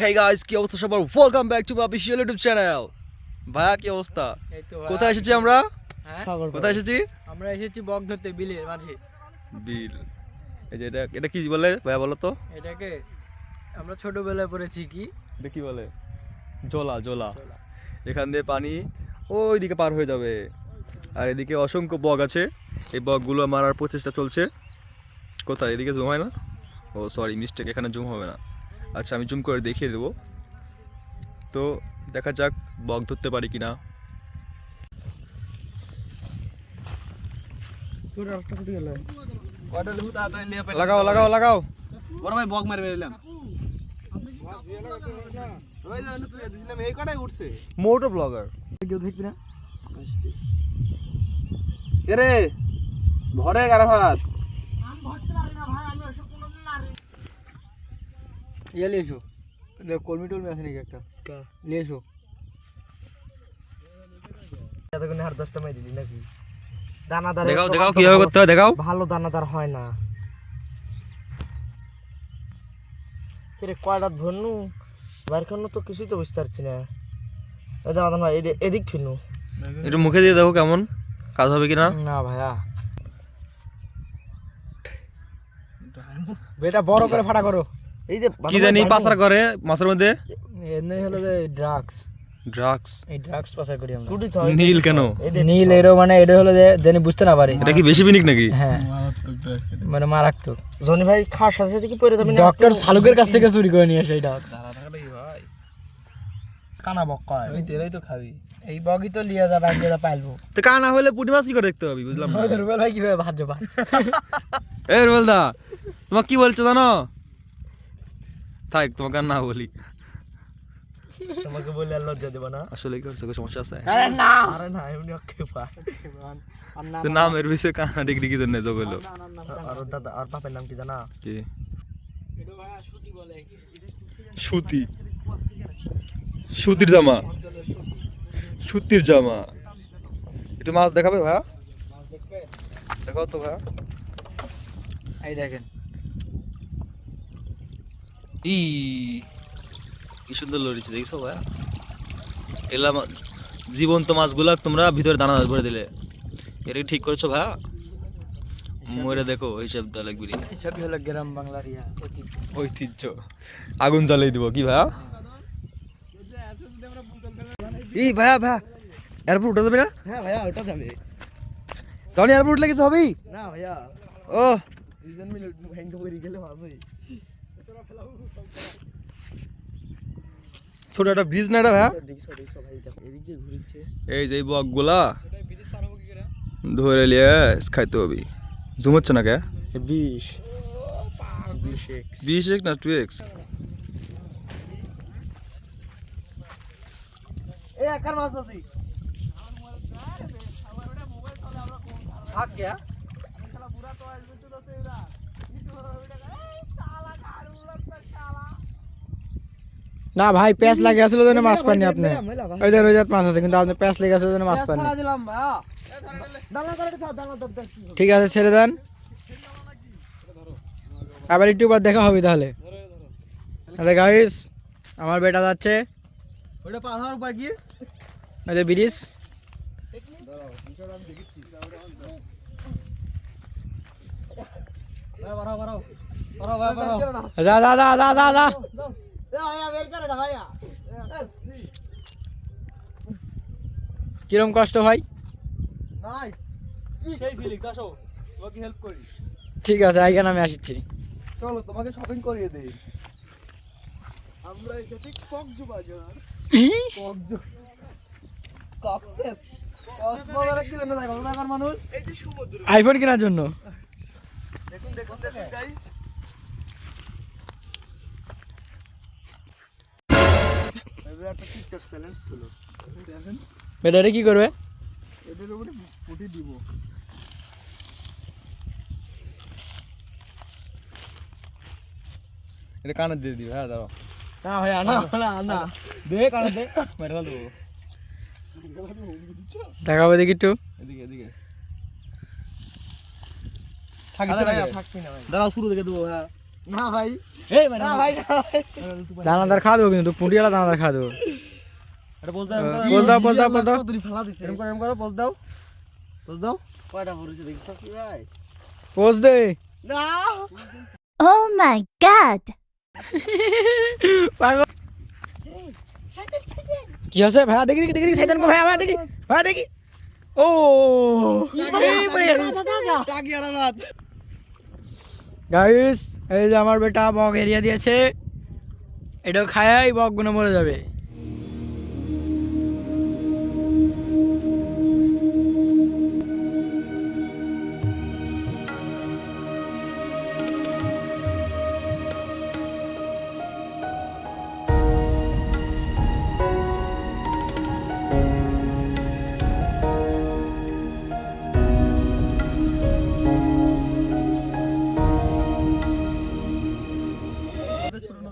Hey guys কি অবস্থা সবার? Welcome back to my official YouTube channel ভাইয়া কি অবস্থা? কোথায় এসেছি আমরা? হ্যাঁ? কোথায় এসেছি? আমরা এসেছি বক ধরতে বিলের মাঝে। বিল। এই যে এটা এটা কি বলে? ভাইয়া বলো তো। এটাকে আমরা ছোটবেলায় পড়েছি কি? এটা কি বলে? জলা জলা এখান দিয়ে পানি ওই দিকে পার হয়ে যাবে। আর এদিকে অসংখ্য বগ আছে। এই বগগুলো মারার প্রচেষ্টা চলছে। কোথায়? এদিকে জুম হয় না? ও সরি মিস্টেক এখানে জুম হবে না। আচ্ছা আমি জুম করে দেখিয়ে দেবো। তো দেখা যাক বক ধরতে পারি কি না লাগাও লাগাও লাগাও। বড় ভাই বক মারবে এলাম মোটো ব্লগার। কেউ দেখবি না? রে ভরে গারাফাত ইয়ে এসো। কলমি টলমি আছে নাকি একটা? এসো। এতক্ষণে আর দশটা মাই দিলি নাকি? দানাদার দেখাও দেখাও কীভাবে করতে হয় দেখাও। ভালো দানাদার হয় না। কিরে কয়টা ধরনু? বাইর খানো তো কিছুই তো বুঝতে পারছি না। এই দাদা ভাই এদিক এদিক ফিরনু। একটু মুখে দিয়ে দেখো কেমন কাজ হবে কিনা। না ভাইয়া। বেটা বড় করে ফাটা করো। এই যে কি জানি পাচার করে মাছের মধ্যে? এমনি হলো যে ড্রাগস। ড্রাগস। এই ড্রাগস পাচার করি আমরা। নীল কেন? নীল এরো মানে এটা হলো যে জানি বুঝতে না পারি। এটা কি বেশি বিনিক নাকি? হ্যাঁ। মানে মারাত্মক। জনি ভাই সাথে সাথে কি পরে না ডক্টর শালুকের কাছ থেকে চুরি করে নিয়ে আসে এই ড্রাগস। কানা বক কয়? এই বগি তো লিয়ে যা রাখিয়ে যা পাইলবো তো কা না হলে পুঁটি মাছ কি করে দেখতে হবে বুঝলাম না। রুবেল ভাই কীভাবে ভাজ্য পায় এ রুবেল দা তোমাকে কি বলছো জানো? থাক তোমাকে আর না বলি। তোমাকে বলে আর লজ্জা দেব না। আসলে কি হচ্ছে সমস্যা আছে? আরে না। আরে না এমনি অক্ষে পা না তো নাম বিষয়ে কানা ডিগ্রি কি জন্য তো বলল আর দাদা আর বাপের নাম কি জানা? কি? সুতি সুতির জামা। সুতির জামা। একটু মাছ দেখাবে ভাইয়া? মাছ দেখবে? দেখাও তো ভাইয়া। এই দেখেন। ই কি সুন্দর লড়িছে দেখছ ভাইয়া এলা জীবন্ত মাছগুলা তোমরা ভিতরে দানা ভরে দিলে। এটা ঠিক করেছ ভাইয়া মরে দেখো হিসাব দেওয়া লাগবে নি। এসবই হলো গ্রাম বাংলার ইয়া ঐতিহ্য। ঐতিহ্য। আগুন জ্বালিয়ে দিব কি ভাইয়া এই ভাইয়া ভাইয়া এয়ারপোর্ট উঠে যাবে না? হ্যাঁ ভাইয়া ওটা যাবে। জানি এয়ারপোর্ট উঠলে কিছু হবেই। না ভাইয়া। ও দুজন মিলে পড়ে গেলে ভালোই ছোট একটা ব্রিজ না এটা ভাইয়া? এই যে বকগুলা। ধরে লিয়ে খাইতে হবে। জুম হচ্ছে না কে? বিশ বিশ এক না টু এক্স এ একার মাছ আছি থাক গয়া না ভাই প্যাঁচ লাগে আসলে জন্য মাছ পাননি আপনি ওই যে ওই জাত মাছ আছে কিন্তু আপনি প্যাঁচ লেগে আসলে জন্য মাছ পাননি দিলাম ভাইয়া দানা করে খাও দানা দর ঠিক আছে ছেড়ে দেন আবার একটু পর দেখা হবে তাহলে তাহলে গাইস আমার বেটা যাচ্ছে ওটা পার হওয়ার উপায় কি ওই যে ব্রিজ যা যা যা যা যা যা কিরম কষ্ট ভাই? নাইস সেই ফিলিংস আসো। তোমাকে হেল্প করি। ঠিক আছে আইগান আমি আসছি? চলো তোমাকে শপিং করিয়ে দেই। আমরা এসেছি কক্সু বাজার কক্সু কক্সেস। কক্সবাজারে কি জন্য দেখার মানুষ? এই যে সমুদ্র আইফোন কেনার জন্য? দেখুন দেখুন দেখুন গাইস এবার একটা টিকটক চ্যালেঞ্জ হলো চ্যালেঞ্জ বেটারে কি করবে? এটার উপরে পুটি দিব। এটা কানে দিয়ে দিবে হ্যাঁ দাঁড়াও। না ভাইয়া না না না দে কানে দে। মেরে ফেল দেবো দেখাবো দেখি একটু। এদিকে এদিকে। আরে থাকিচ্ছে না থাকবি না ভাই। দাঁড়াও শুরু থেকে দেবো হ্যাঁ। না ভাই। না ভাই না ভাই। দানাদার খাওয়া দেবো কিন্তু পুঁটিয়ালা দানাদার খাওয়া দেবো। এটা পোজ দাও পোজ দাও পোজ দাও পোজ দাও। কতরি ফেলা দিছে এরম করো এরম করো পোজ দাও। পোজ দাও। কয়টা পড়েছে দেখছ কি ভাই পোজ দে। না! পাগল। কি আছে ভাইয়া দেখি দেখি দেখি দেখি কো ভাইয়া ভাইয়া দেখি ভাইয়া দেখি। ও এই পড়ে গেছে। টাকি আরামাত গাইস এই যে আমার বেটা বক এরিয়া দিয়েছে এটা খায়াই বকগুলো মরে যাবে।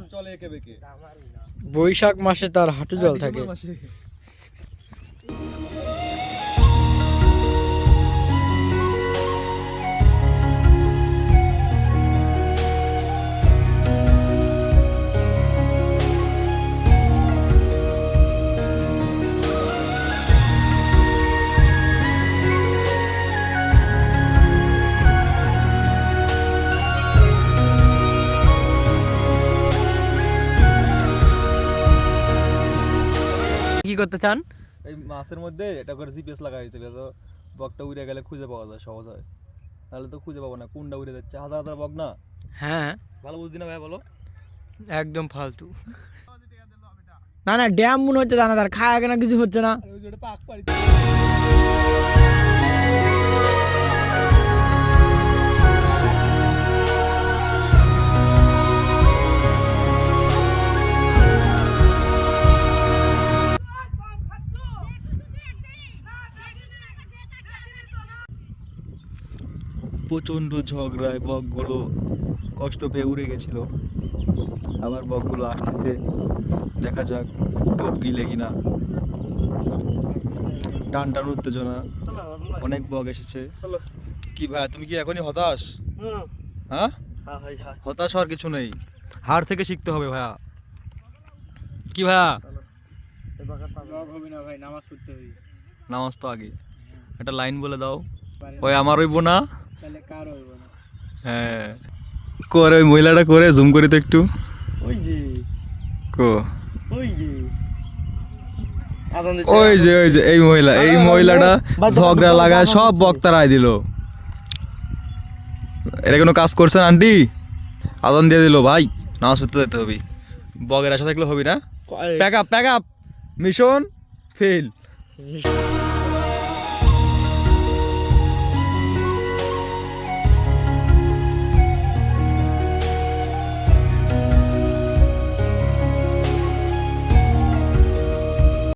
চলে একে বেঁকে। বৈশাখ মাসে তার হাঁটু জল থাকে। কি করতে চান? এই মাসের মধ্যে এটা করে জিপিএস লাগাই দিতে হবে তো বকটা উড়ে গেলে খুঁজে পাওয়া যায় সহজ হয়। তাহলে তো খুঁজে পাবো না কোনটা উড়ে যাচ্ছে? হাজার হাজার বক না? হ্যাঁ। ভালো বুঝছি না ভাই বলো। একদম ফালতু। না না ড্যাম মনে হচ্ছে দানাদার খায় কেনা কিছু হচ্ছে না। প্রচণ্ড ঝগড়ায় বকগুলো কষ্ট পেয়ে উড়ে গেছিল। আবার বকগুলো আসতেছে দেখা যাক টোপ গিলে কিনা। টান টান উত্তেজনা। অনেক বক এসেছে। চলো। কি ভাই তুমি কি এখনই হতাশ? হ্যাঁ? হ্যাঁ ভাই হ্যাঁ। হতাশ হওয়ার কিছু নেই। হার থেকে শিখতে হবে ভাইয়া। কি ভাইয়া? হবে না ভাই নামাজ পড়তে হবে। নামাজ তো আগে। একটা লাইন বলে দাও। ওই আমার ওই বোনা হইব না। হ্যাঁ। করে ওই মহিলাটা করে জুম করি তো একটু। ওই যে। কো? ওই যে। ওই যে ওই যে এই মহিলা এই মহিলাটা ঝগড়া লাগায় সব বক্তা রায় দিল। এটা কোনো কাজ করছেন আন্টি? আদান দিয়ে দিল ভাই নামাজ পড়তে যেতে হবে। বগের আশা থাকলে হবি না? Pack up pack up mission fail